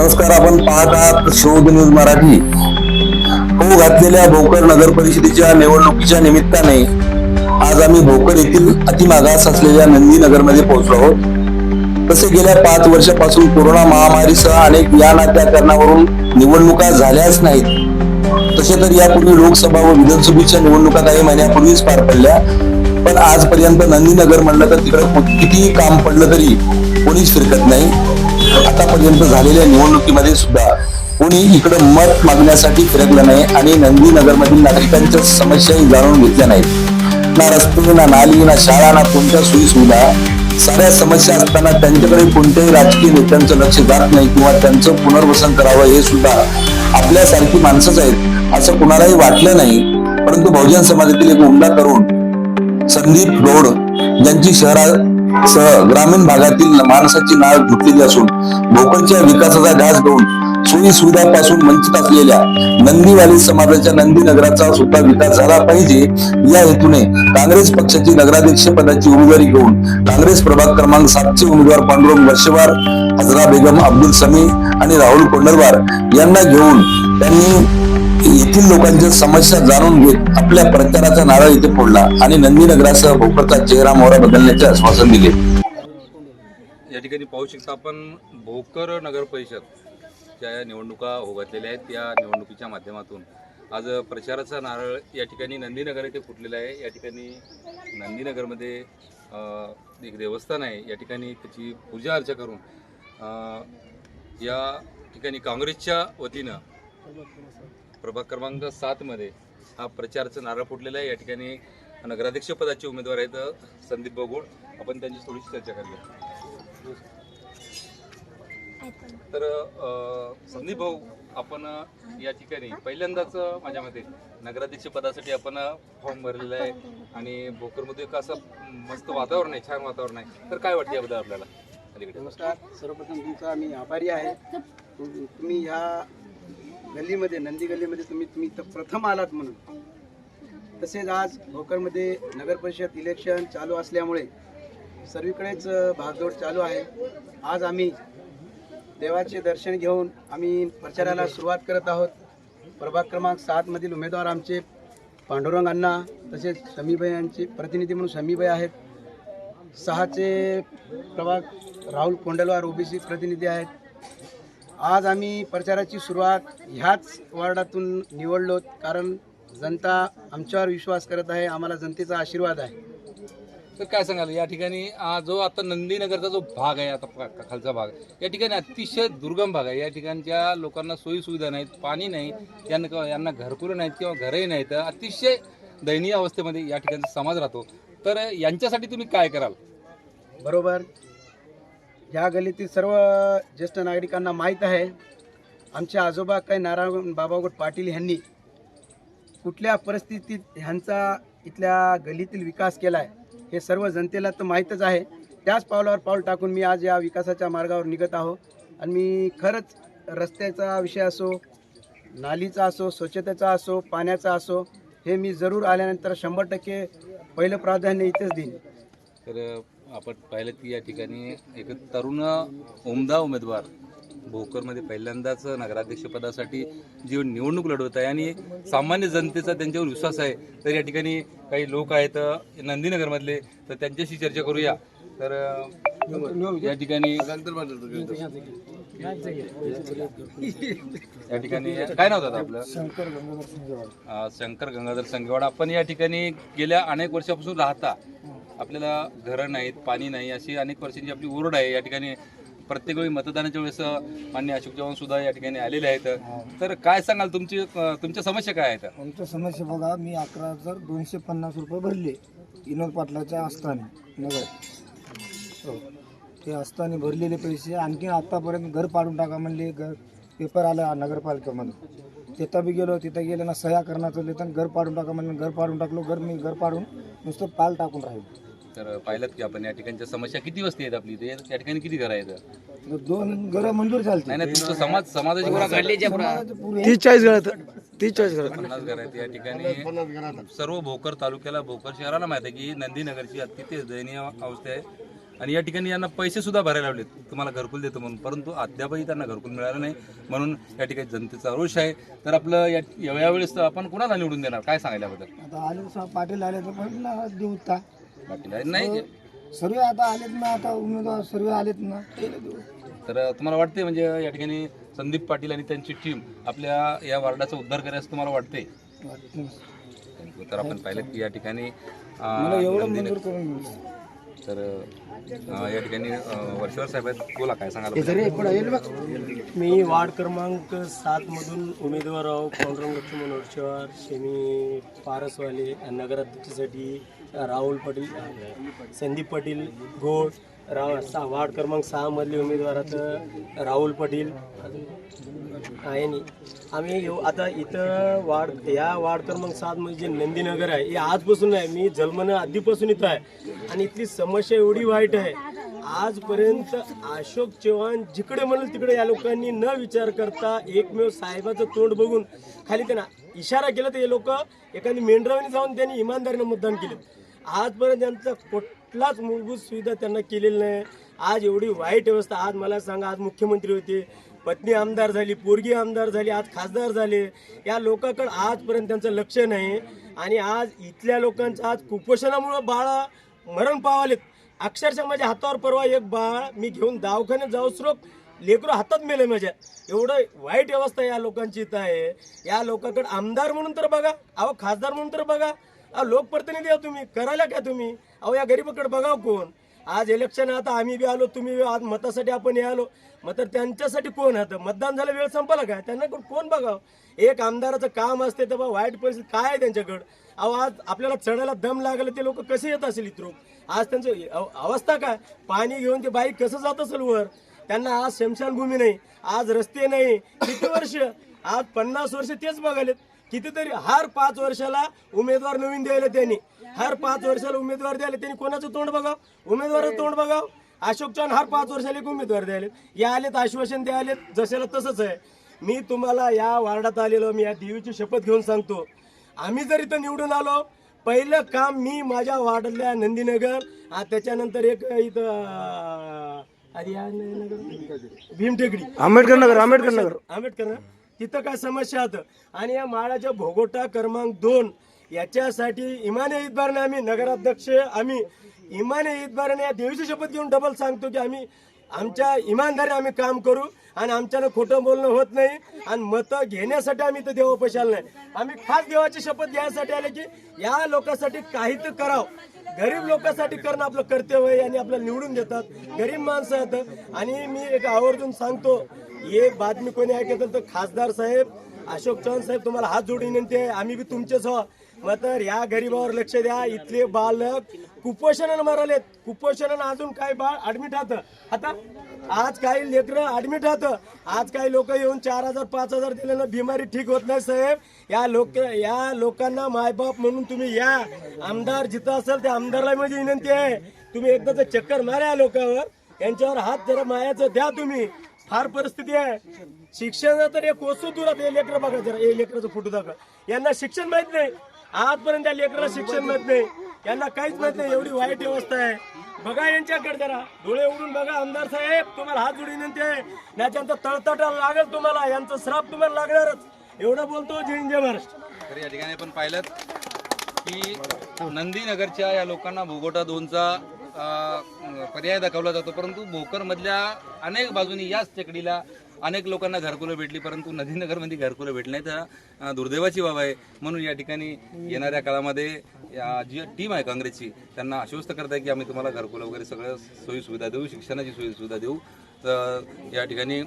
नमस्कार आपण पाहत आहात शोध न्यूज मराठी. हो घातलेल्या भोकर नगर परिषदेच्या निवडणुकीच्या निमित्ताने आज आम्ही भोकर येथील अतिमागास असलेल्या नंदीनगरमध्ये पोहोचलो आहोत. तसे गेल्या पाच वर्षापासून कोरोना महामारीसह अनेक या नात्या कारणावरून निवडणुका झाल्याच नाहीत. तसे तर यापूर्वी लोकसभा व विधानसभेच्या निवडणुका काही महिन्यापूर्वीच पार पडल्या. पण आजपर्यंत नंदीनगर म्हणलं तर तिकडे कितीही काम पडलं तरी कोणीच फिरकत नाही. आतापर्यंत झालेल्या निवडणुकीमध्ये सुद्धा कोणी इकडे मत मागण्यासाठी फिरकलं नाही आणि नंदी नगरमधील नागरिकांच्या समस्याही जाणून घेतल्या नाहीत. ना रस्ते ना नाली ना शाळा ना कोणत्या सोयी सुविधा. साऱ्या समस्या असताना त्यांच्याकडे कोणत्याही राजकीय नेत्यांचं लक्ष जात नाही किंवा त्यांचं पुनर्वसन करावं हे सुद्धा आपल्यासारखी माणसंच आहेत असं कुणालाही वाटलं नाही. परंतु बहुजन समाजातील एक उमदा करून संदीप गौड शहरा सह ग्रामीण भागातील माणसाची नाळ घुटलेली असून भोकरच्या विकासाचा घास घेऊन सोयी सुविधापासून वंचित असलेल्या नंदीवाली समाजाच्या नंदी नगराचा सुद्धा विकास झाला पाहिजे. या हेतूने काँग्रेस पक्षाची नगराध्यक्ष पदाची उमेदवारी घेऊन काँग्रेस प्रभाग क्रमांक सातचे उमेदवार पांडुरंग वर्षवार हजरा बेगम अब्दुल समी आणि राहुल कोंडलवार यांना घेऊन त्यांनी येथील लोकांच्या समस्या जाणून घेत आपल्या प्रचाराचा नारळ इथे फोडला आणि नंदीनगरासह भोकरचा चेहरा मोहरा बदलण्याचे आश्वासन दिले. या ठिकाणी पाहू शकता आपण भोकर नगर परिषद ज्या निवडणुका हो आहेत त्या निवडणुकीच्या माध्यमातून. आज प्रचाराचा नारळ या ठिकाणी नंदीनगर येथे फुटलेला आहे. या ठिकाणी नंदीनगरमध्ये एक देवस्थान आहे. या ठिकाणी त्याची पूजा अर्चा करून या ठिकाणी काँग्रेसच्या वतीनं प्रभाग क्रमांक सातमध्ये हा प्रचारचं नारळ फुटलेला आहे. या ठिकाणी नगराध्यक्षपदाचे उमेदवार आहेत संदीप बगोड आपण त्यांची थोडीशी चर्चा करूया. तर संदीप भाऊ आपण या ठिकाणी पहिल्यांदाच माझ्या मते नगराध्यक्ष पदासाठी आपण फॉर्म भरलेला आहे आणि भोकरमध्ये एक असं मस्त वातावरण आहे छान वातावरण आहे. तर काय वाटते याबद्दल आपल्याला? नमस्कार. सर्वप्रथम तुमचा मी आभारी आहे. तुम्ही ह्या गल्लीमध्ये नंदी गल्लीमध्ये तुम्ही तुम्ही प्रथम आलात म्हणून. तसेच आज भोकरमध्ये नगर परिषद इलेक्शन चालू असल्यामुळे सर्वीकडेच भागदौड चालू आहे. आज आम्ही देवाचे दर्शन घेऊन आम्ही प्रचाराला सुरुवात करत आहोत. प्रभाग क्रमांक सातमधील उमेदवार आमचे पांडुरंग अण्णा तसेच शमीबाई यांचे प्रतिनिधी म्हणून शमीबाई आहेत. सहाचे प्रभाग राहुल कोंडलवार ओबीसी प्रतिनिधी आहेत. आज आम्ही प्रचाराची सुरुवात ह्याच वार्डातून निवडलो कारण जनता आमच्यावर विश्वास करत आहे आम्हाला जनतेचा आशीर्वाद आहे. तर काय सांगाल? या ठिकाणी आ, जो आता नंदीनगरचा जो भाग आहे आता पा- खालचा भाग या ठिकाणी अतिशय दुर्गम भाग आहे. या ठिकाणच्या लोकांना सोयी सुविधा नाहीत पाणी नाही यांना यांना घरकुलं नाहीत किंवा घरही नाहीत. अतिशय दयनीय अवस्थेमध्ये या ठिकाणचा समाज राहतो. तर यांच्यासाठी तुम्ही काय कराल? बरोबर. ह्या गल्लीतील सर्व ज्येष्ठ नागरिकांना माहीत आहे. आमचे आजोबा काही नारायण बाबागोट पाटील यांनी कुठल्या परिस्थितीत ह्यांचा इथल्या गल्लीतील विकास केला आहे हे सर्व जनतेला तर माहीतच आहे. त्याच पावलावर पाऊल टाकून मी आज या विकासाच्या मार्गावर निघत आहो. आणि मी खरंच रस्त्याचा विषय असो नालीचा असो स्वच्छतेचा असो पाण्याचा असो हे मी जरूर आल्यानंतर शंभर टक्के पहिलं प्राधान्य इथेच देईन. तर आपण पाहिलं की या ठिकाणी एक तरुण उमदा उमेदवार भोकरमध्ये पहिल्यांदाच नगराध्यक्षपदासाठी जी निवडणूक लढवत आहे आणि सामान्य जनतेचा त्यांच्यावर विश्वास आहे तर या ठिकाणी काही लोक आहेत नंदीनगरमधले तर त्यांच्याशी चर्चा करूया. तर या ठिकाणी या ठिकाणी काय नाव दादा आपलं? अं, शंकर गंगाधर संगेवाड. आपण या ठिकाणी गेल्या अनेक वर्षापासून राहता. आपल्याला घरं नाहीत पाणी नाही अशी अनेक वर्षांची आपली ओरड आहे. या ठिकाणी प्रत्येक वेळी मतदानाच्या वेळेस मान्य अशोक चव्हाण सुद्धा या ठिकाणी आलेले आहेत. तर काय सांगाल तुमची तुमच्या समस्या काय आहेत? आमच्या समस्या बघा मी अकरा हजार दोनशे पन्नास रुपये भरले विनोद पाटलाच्या आस्थाने नगर. हो. ते आस्थाने भरलेले पैसे आणखी आत्तापर्यंत घर पाडून टाका म्हणले घर पेपर आला नगरपालिकेमध्ये तिथं बी गेलो तिथं गेलं ना सह्या करण्याचं तर घर पाडून टाका म्हणलं घर पाडून टाकलो घर मी घर पाडून नुसतं पाल टाकून राहिलो. तर पाहिलं की आपण या ठिकाणच्या समस्या किती वस्ती आहेत आपली इथे? या ठिकाणी किती घरं आहेत? दोन घरं मंजूर नाही नाही तुमचं समाज समाजाची घरं पुरे तीस चाळीस घरात तीस चाळीस घरात पन्नास घर आहेत. या ठिकाणी सर्व भोकर तालुक्याला भोकर शहराला माहिती आहे की नंदीनगरची अतिशय दयनीय अवस्था आहे. आणि या ठिकाणी यांना पैसे सुद्धा भरायला लावलेत. तुम्हाला घरकुल देतो म्हणून. परंतु अद्यापही त्यांना घरकुल मिळालं नाही. म्हणून या ठिकाणी जनतेचा रोष आहे. तर आपलं या यावेळेस आपण कुणाला निवडून देणार? काय सांगायला याबद्दल? आता आले पाटील आले तर पण देऊ का पाटील आहे. नाही सर्व आता आलेत ना आता उमेदवार सर्व आलेत ना. देऊ तर तुम्हाला वाटते म्हणजे या ठिकाणी संदीप पाटील आणि त्यांची टीम आपल्या या वार्डाचा उद्धार करेल असं तुम्हाला वाटते वाटतं. तर आपण पाहिलं की या ठिकाणी मला अं, एवढं नंदीने- मंजूर करून मिळालं. तर अं, या ठिकाणी अं, वर्षभर साहेब आहेत. बोला काय सांगाल मी वार्ड क्रमांक सातमधून उमेदवार आहो पांडुरंग लक्ष्मण वर्षवार शेमी पारसवाले नगराध्यक्षासाठी राहुल पाटील संदीप पाटील घोड राव सा वार्ड क्रमांक सहामधले उमेदवारात राहुल पाटील. आहे नी. आम्ही येऊ. आता इथं वार्ड या वार्ड क्रमांक म्हणजे जे नंदीनगर आहे हे आजपासून आहे मी जन्मनं आधीपासून इथं आहे. आणि इथली समस्या एवढी वाईट आहे आजपर्यंत अशोक चव्हाण जिकडे म्हणाल तिकडे या लोकांनी न विचार करता एकमेव साहेबाचं तोंड बघून खाली त्यांना इशारा केला तर हे लोक एखादी मेंढरावानी जाऊन त्यांनी इमानदारीनं मतदान केलं. आजपर्यंत त्यांचा कुठलाच मूलभूत सुविधा त्यांना केलेली नाही. आज एवढी वाईट व्यवस्था आज मला सांगा आज मुख्यमंत्री होते पत्नी आमदार झाली पोरगी आमदार झाली आज खासदार झाले. या लोकांकडे आजपर्यंत त्यांचं लक्ष नाही. आणि आज इथल्या लोकांचं आज कुपोषणामुळं बाळा मरण पावालेत. अक्षरशः माझ्या हातावर परवा एक बाळ मी घेऊन दवाखान्यात जाऊ लेकरं हातात मेले माझ्या. एवढं वाईट व्यवस्था या लोकांची इथं आहे. या लोकांकडे आमदार म्हणून तर बघा अहो खासदार म्हणून तर बघा. अहो लोकप्रतिनिधी आहो तुम्ही. करायला काय तुम्ही? अहो या गरीबाकडे बघा कोण? आज इलेक्शन आता आम्ही बी आलो तुम्ही बी आज मतासाठी आपण हे आलो. मग तर त्यांच्यासाठी कोण आता मतदान झालं वेळ संपला काय? त्यांना कोण- बघावं? एक आमदाराचं काम असते तर बा वाईट परिस्थिती काय आहे त्यांच्याकडं? अहो आज आपल्याला चढायला दम लागला ते लोक कसे येत असेल इथून? आज त्यांचं अव- अवस्था काय? पाणी घेऊन ते बाईक कसं जात असेल वर? त्यांना आज शमशानभूमी नाही आज रस्ते नाही. किती वर्ष? आज पन्नास वर्ष तेच बघालेत. कितीतरी हर पाच वर्षाला उमेदवार नवीन द्यायला त्यांनी. हर पाच वर्षाला उमेदवार द्यायला त्यांनी कोणाचं तोंड बघाव? उमेदवाराचं तोंड बघाव? अशोक चव्हाण हर पाच वर्षाला एक उमेदवार द्यायले. या आलेत आश्वासन द्यायलेत जशाला तसंच आहे. मी तुम्हाला या वार्डात आलेलो मी या देवीची शपथ घेऊन सांगतो. आम्ही जर इथं निवडून आलो पहिलं काम मी माझ्या वार्डातल्या नंदीनगर आ, त्याच्यानंतर एक इथं भीमटेकडी. आंबेडकर नगर आंबेडकर नगर. आंबेडकर नगर. तिथं काय समस्या होतं? आणि या माळाच्या भोगोटा क्रमांक दोन याच्यासाठी इमाने ईदबारने आम्ही नगराध्यक्ष आम्ही इमाने ईदबारने या देवीची शपथ घेऊन डबल सांगतो की आम्ही आमच्या इमानदारी आम्ही काम करू आणि आमच्यानं खोटं बोलणं होत नाही आणि मतं घेण्यासाठी आम्ही तर देव आलो नाही आम्ही खास देवाची शपथ घ्यायसाठी आले की या लोकांसाठी काही तर करावं. गरीब लोकांसाठी करणं आपलं कर्तव्य आहे आणि आपल्याला निवडून देतात. गरीब माणसं आहेत. आणि मी एक आवर्जून सांगतो ये बातमी कोणी ऐकत असेल तर खासदार साहेब अशोक चव्हाण साहेब तुम्हाला हात जोडून विनंती आहे आम्ही बी तुमचेच हो. मात्र तर या गरीबावर लक्ष द्या इथले बालक कुपोषणानं मरालेत. कुपोषणानं अजून काय बाळ ऍडमिट राहतं आता आज काही लेकरं ऍडमिट राहत आज काही लोक येऊन चार हजार पाच हजार दिल्यानं बिमारी ठीक होत नाही साहेब. या लोक या लोकांना मायबाप म्हणून तुम्ही या. आमदार जिथं असेल त्या आमदारला माझी विनंती आहे. तुम्ही एकदा चक्कर मारा या लोकांवर. यांच्यावर हात जरा मायाचं द्या तुम्ही. फार परिस्थिती आहे. शिक्षण तर एक वस्तू दूर हे लेकर बघा जरा. हे लेकराचा फोटो दाखवा. यांना शिक्षण माहीत नाही. आजपर्यंत त्या लेकराला शिक्षण माहीत नाही. यांना काहीच माहीत नाही. एवढी वाईट व्यवस्था आहे. बघा यांच्याकडे जरा. डोळे उघडून बघा. आमदार साहेब तुम्हाला हात जोडी विनंती आहे. याच्यानंतर तळतटा लागेल तुम्हाला. यांचं श्राप तुम्हाला लागणारच. एवढं बोलतो जय जय महाराष्ट्र तर या ठिकाणी आपण पाहिलं की नंदीनगरच्या या लोकांना भुगोटा दोनचा पर्याय दाखवला जातो परंतु भोकरमधल्या अनेक बाजूनी याच टेकडीला अनेक लोकांना घरकुलं भेटली परंतु नदीनगरमध्ये घरकुलं भेटली नाही तर दुर्दैवाची बाब आहे. म्हणून या ठिकाणी येणाऱ्या काळामध्ये या जी टीम आहे काँग्रेसची त्यांना आश्वस्त करत आहे की आम्ही तुम्हाला घरकुलं वगैरे सगळं सोयीसुविधा देऊ शिक्षणाची सोयीसुविधा देऊ. तर या ठिकाणी